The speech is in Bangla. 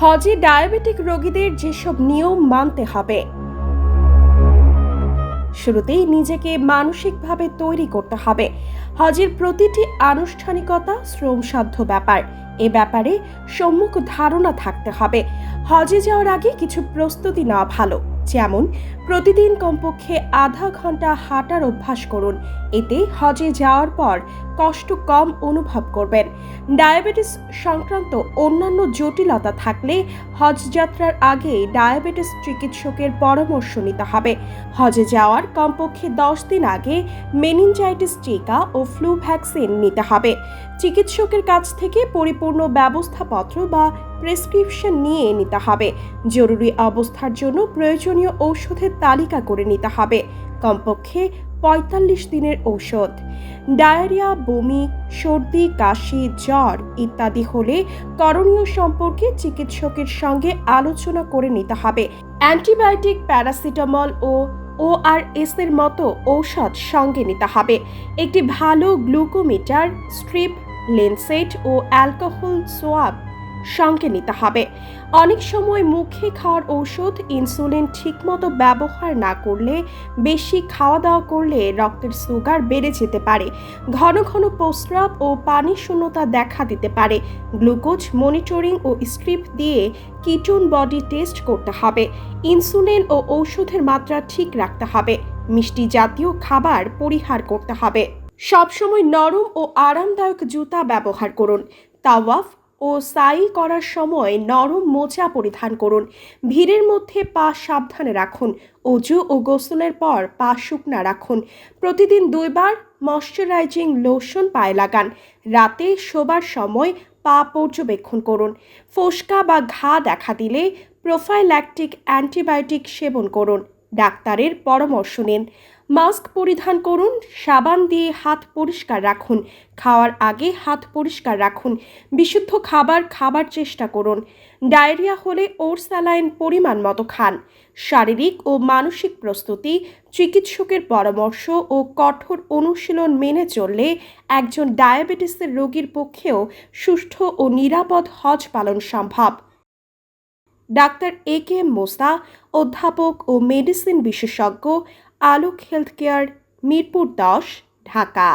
হজে ডায়াবেটিক রোগীদের যেসব নিয়ম মানতে হবে। শুরুতেই নিজেকে মানসিকভাবে তৈরি করতে হবে। হজের প্রতিটি আনুষ্ঠানিকতা শ্রমসাধ্য ব্যাপার। এ ব্যাপারে সম্মুখ ধারণা থাকতে হবে। হজে যাওয়ার আগে কিছু প্রস্তুতি নেওয়া ভালো। যেমন, প্রতিদিন কমপক্ষে আধা ঘণ্টা হাঁটার অভ্যাস করুন। এতে হজে যাওয়ার পর কষ্ট কম অনুভব করবেন। ডায়াবেটিস সংক্রান্ত অন্যান্য জটিলতা থাকলে হজ যাত্রার আগে ডায়াবেটিস চিকিৎসকের পরামর্শ নিতে হবে। হজে যাওয়ার কমপক্ষে দশ দিন আগে মেনিনজাইটিস টিকা ও ফ্লু ভ্যাকসিন নিতে হবে। চিকিৎসকের কাছ থেকে পরিপূর্ণ ব্যবস্থাপত্র বা প্রেসক্রিপশন নিয়ে নিতে হবে। জরুরি অবস্থার জন্য প্রয়োজনীয় ঔষধের তালিকা করে নিতে হবে। কমপক্ষে পঁয়তাল্লিশ দিনের ঔষধ। ডায়রিয়া, বমি, সর্দি, কাশি, জ্বর ইত্যাদি হলে করণীয় সম্পর্কে চিকিৎসকের সঙ্গে আলোচনা করে নিতে হবে। অ্যান্টিবায়োটিক, প্যারাসিটামল ও ওআরএস এর মতো ঔষধ সঙ্গে নিতে হবে। একটি ভালো গ্লুকোমিটার, স্ট্রিপ, লেন্সেট ও অ্যালকোহল সোয়াব সঙ্গে নিতে হবে। অনেক সময় মুখে খাওয়ার ঔষধ, ইনসুলিন ঠিকমতো ব্যবহার না করলে, বেশি খাওয়া দাওয়া করলে রক্তের সুগার বেড়ে যেতে পারে। ঘন ঘন প্রস্রাব ও পানি শূন্যতা দেখা দিতে পারে। গ্লুকোজ মনিটরিং ও স্ট্রিপ দিয়ে কিটোন বডি টেস্ট করতে হবে। ইনসুলিন ও ঔষধের মাত্রা ঠিক রাখতে হবে। মিষ্টি জাতীয় খাবার পরিহার করতে হবে। সবসময় নরম ও আরামদায়ক জুতা ব্যবহার করুন। তাওয়াফ ও সাই করার সময় নরম মোজা পরিধান করুন। ভিড়ের মধ্যে পা সাবধানে রাখুন। অজু ও গোসলের পর পা শুকনা রাখুন। প্রতিদিন দুইবার ময়শ্চারাইজিং লোশন পায়ে লাগান। রাতে শোবার সময় পা পর্যবেক্ষণ করুন। ফোসকা বা ঘা দেখা দিলে প্রোফাইল্যাকটিক অ্যান্টিবায়োটিক সেবন করুন। ডাক্তারের পরামর্শ নিন। মাস্ক পরিধান করুন, সাবান দিয়ে হাত পরিষ্কার রাখুন, খাওয়ার আগে হাত পরিষ্কার রাখুন, বিশুদ্ধ খাবার খাবার চেষ্টা করুন, ডায়রিয়া হলে ওর স্যালাইন পরিমাণ মতো খান, শারীরিক ও মানসিক প্রস্তুতি, চিকিৎসকের পরামর্শ ও কঠোর অনুশীলন মেনে চললে একজন ডায়াবেটিসের রোগীর পক্ষেও সুষ্ঠু ও নিরাপদ হজ পালন সম্ভব। ডাক্তার এ কে এম মোসা অধ্যাপক ও মেডিসিন বিশেষজ্ঞ, আলোক হেলথ কেয়ার, মিরপুর দশ, ঢাকা।